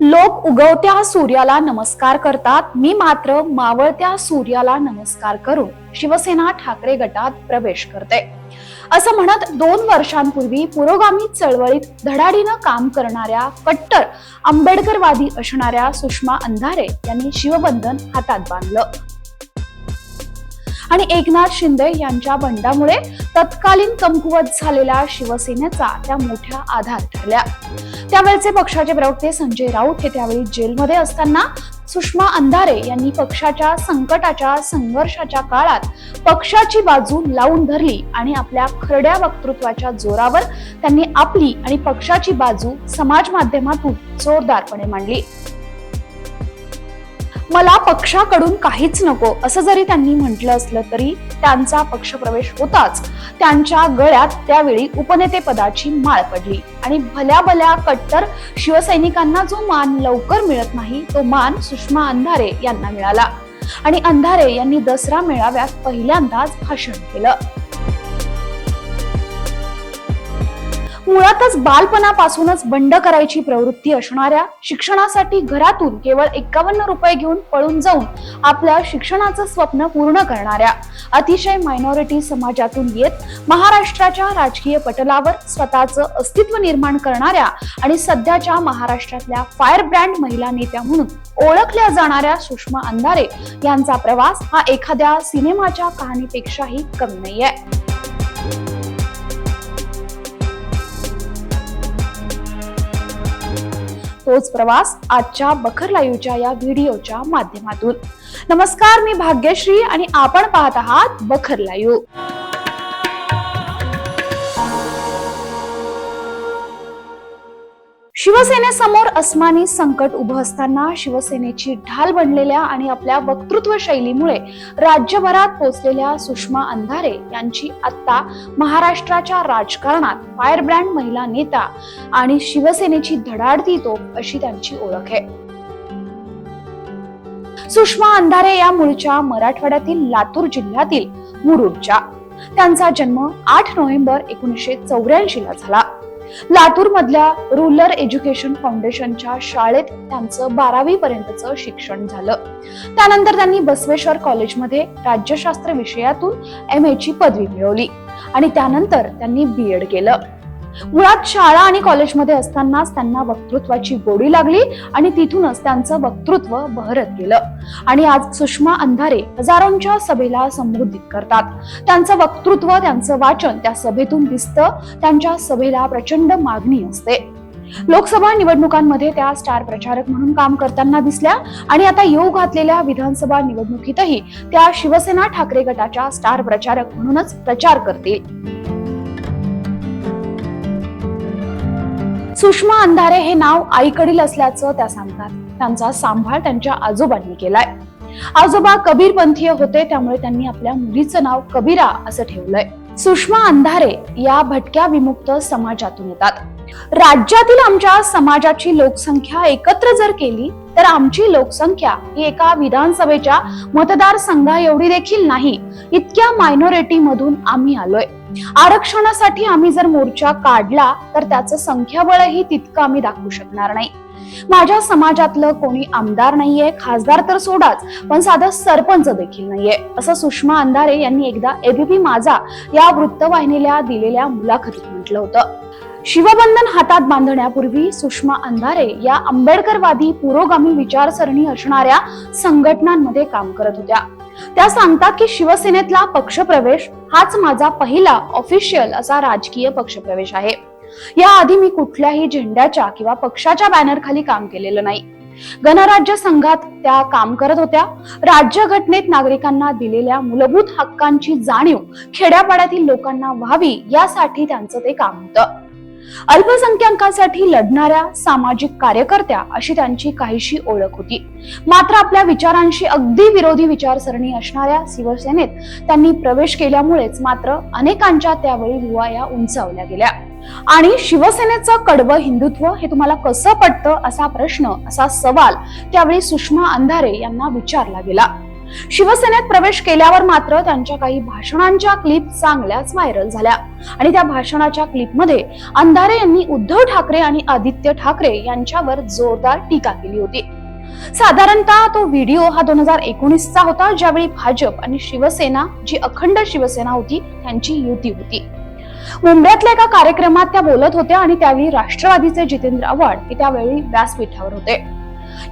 लोक उगवत्या सूर्याला नमस्कार करतात. मी मात्र मावळत्या सूर्याला नमस्कार करून शिवसेना ठाकरे गटात प्रवेश करते. असं म्हणत दोन वर्षांपूर्वी पुरोगामी चळवळीत धडाडीनं काम करणाऱ्या कट्टर आंबेडकरवादी असणाऱ्या सुषमा अंधारे यांनी शिवबंधन हातात बांधलं. आणि एकनाथ शिंदे यांच्या बंडामुळे तत्कालीन कमकुवत झालेल्या शिवसेनेचा त्या मोठ्या आधार ठरल्या. त्यावेळचे पक्षाचे प्रवक्ते संजय राऊत हे त्यावेळी जेलमध्ये असताना सुषमा अंधारे यांनी पक्षाच्या संकटाच्या संघर्षाच्या काळात पक्षाची बाजू लावून धरली आणि आपल्या खरड्या वक्तृत्वाच्या जोरावर त्यांनी आपली आणि पक्षाची बाजू समाज माध्यमातून जोरदारपणे मांडली. मला पक्षाकडून काहीच नको असं जरी त्यांनी म्हटलं असलं तरी त्यांचा पक्षप्रवेश होताच. त्यांच्या गळ्यात त्यावेळी उपनेते पदाची माळ पडली आणि भल्या भल्या कट्टर शिवसैनिकांना जो मान लवकर मिळत नाही तो मान सुषमा अंधारे यांना मिळाला. आणि अंधारे यांनी दसरा मेळाव्यात पहिल्यांदाच भाषण केलं. मुळातच बालपणापासूनच बंड करायची प्रवृत्ती असणाऱ्या शिक्षणासाठी घरातून केवळ एकावन्न रुपये घेऊन पळून जाऊन आपल्या शिक्षणाचं स्वप्न पूर्ण करणाऱ्या अतिशय मायनॉरिटी समाजातून येत महाराष्ट्राच्या राजकीय पटलावर स्वतःचं अस्तित्व निर्माण करणाऱ्या आणि सध्याच्या महाराष्ट्रातल्या फायर ब्रँड महिला नेत्या म्हणून ओळखल्या जाणाऱ्या सुषमा अंधारे यांचा प्रवास हा एखाद्या सिनेमाच्या कहाणीपेक्षाही कमी नाही आहे तोच प्रवास आजच्या बखर लाईव्हच्या या व्हिडिओच्या माध्यमातून. नमस्कार मी भाग्यश्री आणि आपण पाहत आहात बखर लाईव्ह. शिवसेनेसमोर अस्मानी संकट उभं असताना शिवसेनेची ढाल बनलेल्या आणि आपल्या वक्तृत्व शैलीमुळे राज्यभरात पोचलेल्या सुषमा अंधारे यांची आता महाराष्ट्राच्या राजकारणात फायरब्रँड महिला नेता आणि शिवसेनेची धडाडती देतो अशी त्यांची ओळख आहे. सुषमा अंधारे या मूळच्या मराठवाड्यातील लातूर जिल्ह्यातील मुरुडच्या. त्यांचा जन्म आठ नोव्हेंबर एकोणीसशे चौऱ्याऐंशी ला झाला. लातूर मधल्या रुरल एज्युकेशन फाउंडेशनच्या शाळेत त्यांचं बारावी पर्यंतचं शिक्षण झालं. त्यानंतर त्यांनी बसवेश्वर कॉलेजमध्ये राज्यशास्त्र विषयातून एम ए ची पदवी मिळवली आणि त्यानंतर त्यांनी बी एड केलं. मुळात शाळा आणि कॉलेजमध्ये असतानाच त्यांना वक्तृत्वाची गोडी लागली आणि तिथूनच त्यांचं वक्तृत्व बहरत गेलं. आणि आज सुषमा अंधारे हजारोंच्या सभेला संबोधित करतात. त्यांचं वक्तृत्व त्यांचं वाचन त्या सभेतून दिसतं. त्यांच्या सभेला प्रचंड मागणी असते. लोकसभा निवडणुकांमध्ये त्या स्टार प्रचारक म्हणून काम करताना दिसल्या आणि आता येऊ घातलेल्या विधानसभा निवडणुकीतही त्या शिवसेना ठाकरे गटाच्या स्टार प्रचारक म्हणूनच प्रचार करतील. सुषमा अंधारे हे नाव आईकडील असल्याचं त्या सांगतात. त्यांचा सांभाळ त्यांच्या आजोबांनी केलाय. आजोबा कबीर पंथीय होते त्यामुळे त्यांनी आपल्या मुलीचं नाव कबीरा असं ठेवलंय. सुषमा अंधारे या भटक्या विमुक्त समाजातून येतात. राज्यातील आमच्या समाजाची लोकसंख्या एकत्र जर केली तर आमची लोकसंख्या ही एका विधानसभेच्या मतदारसंघा एवढी देखील नाही इतक्या मायनॉरिटी मधून आम्ही आलोय. आरक्षणासाठी आम्ही जर मोर्चा काढला तर त्याचं संख्याबळही तितकं आम्ही दाखवू शकणार नाही. माझ्या समाजातलं कोणी आमदार नाहीये खासदार तर सोडाच पण साधं सरपंच देखील नाहीये असं सुषमा अंधारे यांनी एकदा एबीपी माझा या वृत्तवाहिनीला दिलेल्या मुलाखतीत म्हटलं होतं. शिवबंधन हातात बांधण्यापूर्वी सुषमा अंधारे या आंबेडकरवादी पुरोगामी विचारसरणी असणाऱ्या संघटनांमध्ये काम करत होत्या. त्या सांगतात की शिवसेनेतला पक्षप्रवेश हाच माझा पहिला ऑफिशियल असा राजकीय पक्षप्रवेश आहे. या आधी मी कुठल्याही झेंड्याच्या किंवा पक्षाच्या बॅनर खाली काम केलेलं नाही. गणराज्य संघात त्या काम करत होत्या. राज्यघटनेत नागरिकांना दिलेल्या मूलभूत हक्कांची जाणीव खेड्यापाड्यातील लोकांना व्हावी यासाठी त्यांचं ते काम होतं. अल्पसंख्याकांसाठी लढणाऱ्या सामाजिक कार्यकर्त्या अशी त्यांची काहीशी ओळख होती. मात्र आपल्या विचारांशी अगदी विरोधी विचारसरणी असणाऱ्या शिवसेनेत त्यांनी प्रवेश केल्यामुळेच मात्र अनेकांच्या त्यावेळी भुवाया उंचावल्या गेल्या. आणि शिवसेनेचं कडवं हिंदुत्व हे तुम्हाला कसं पटतं असा प्रश्न असा सवाल त्यावेळी सुषमा अंधारे यांना विचारला गेला. शिवसेनेत प्रवेश केल्यावर मात्र त्यांच्या काही भाषणांच्या क्लिप चांगल्याच व्हायरल झाल्या. आणि त्या भाषणाच्या क्लिपमध्ये अंधारे यांनी उद्धव ठाकरे आणि आदित्य ठाकरे यांच्यावर जोरदार टीका केली होती. साधारणतः तो व्हिडिओ हा दोन हजार एकोणीसचा होता ज्यावेळी भाजप आणि शिवसेना जी अखंड शिवसेना होती त्यांची युती होती. मुंबईतल्या एका कार्यक्रमात त्या बोलत होत्या आणि त्यावेळी राष्ट्रवादीचे जितेंद्र आव्हाड हे त्यावेळी व्यासपीठावर होते.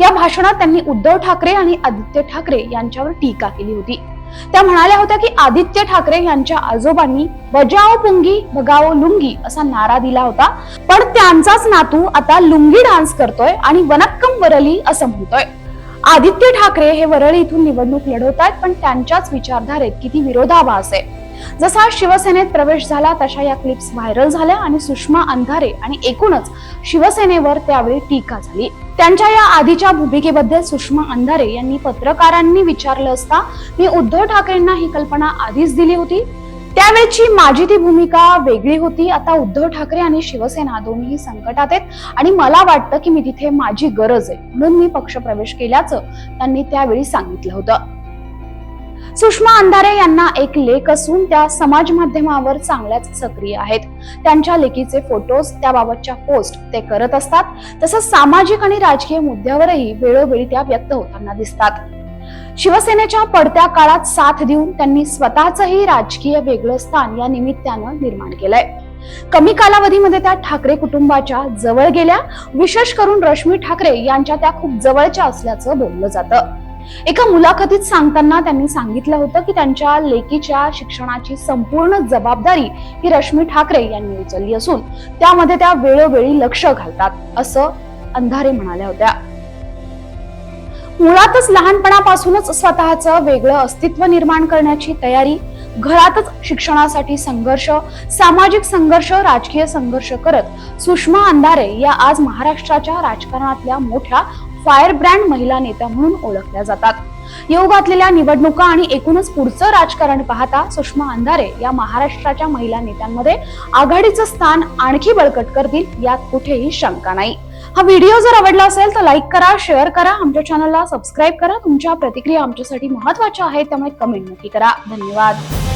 या भाषणात त्यांनी उद्धव ठाकरे आणि आदित्य ठाकरे यांच्यावर टीका केली होती. त्या म्हणाल्या होत्या की आदित्य ठाकरे यांच्या आजोबांनी बजाओ पुंगी बगाओ लुंगी असा नारा दिला होता. पण त्यांचाच नातू आता लुंगी डान्स करतोय आणि वनक्कम वरली असं म्हणतोय. आदित्य ठाकरे हे वरळी इथून निवडणूक लढवत आहेत पण त्यांच्याच विचारधारेत किती विरोधाभास आहे. जसा शिवसेनेत प्रवेश झाला तशा या क्लिप्स व्हायरल झाल्या आणि सुषमा अंधारे आणि एकूणच शिवसेनेवर त्यावेळी टीका झाली. त्यांच्या या आधीच्या भूमिकेबद्दल सुषमा अंधारे यांनी पत्रकारांनी विचारलं असता मी उद्धव ठाकरेंना ही कल्पना आधीच दिली होती. त्यावेळची माझी ती भूमिका वेगळी होती. आता उद्धव ठाकरे आणि शिवसेना दोन्ही संकटात आहेत आणि मला वाटतं की मी तिथे माझी गरज आहे. म्हणून मी पक्ष प्रवेश केल्याचं त्यांनी त्यावेळी सांगितलं होतं. सुषमा अंधारे यांना एक लेख असून त्या समाज माध्यमावर चांगल्याच सक्रिय आहेत. त्यांच्या लेखीचे फोटोज त्याबाबतच्या पोस्ट ते करत असतात. तसंच सामाजिक आणि राजकीय मुद्द्यावरही वेळोवेळी त्या व्यक्त होताना दिसतात. शिवसेनेच्या पडत्या काळात साथ देऊन त्यांनी स्वतःचंही राजकीय वेगळं स्थान या निमित्तानं निर्माण केलंय. कमी कालावधीमध्ये त्या ठाकरे कुटुंबाच्या जवळ गेल्या. विशेष करून रश्मी ठाकरे यांच्या त्या खूप जवळच्या असल्याचं बोललं जातं. एका मुलाखतीत सांगताना त्यांनी सांगितलं होतं की त्यांच्या लेकीच्या शिक्षणाची संपूर्ण जबाबदारी ही रश्मी ठाकरे यांनी उचलली असून त्यामध्ये त्या वेळोवेळी लक्ष घालतात असं अंधारे म्हणाल्या होत्या. मुळातच लहानपणापासूनच स्वतःचं वेगळं अस्तित्व निर्माण करण्याची तयारी घरातच शिक्षणासाठी संघर्ष सामाजिक संघर्ष राजकीय संघर्ष करत सुषमा अंधारे या आज महाराष्ट्राच्या राजकारणातल्या मोठ्या फायर ब्रँड महिला नेत्या म्हणून ओळखल्या जातात. येऊ घातलेल्या निवडणुका आणि एकूणच पुढचं राजकारण पाहता सुषमा अंधारे या महाराष्ट्राच्या महिला नेत्यांमध्ये आघाडीचं स्थान आणखी बळकट करतील यात कुठेही शंका नाही. हा व्हिडिओ जर आवडला असेल तर लाईक करा शेअर करा आमच्या चॅनलला सबस्क्राईब करा. तुमच्या प्रतिक्रिया आमच्यासाठी महत्त्वाच्या आहेत त्यामुळे कमेंट नक्की करा. धन्यवाद.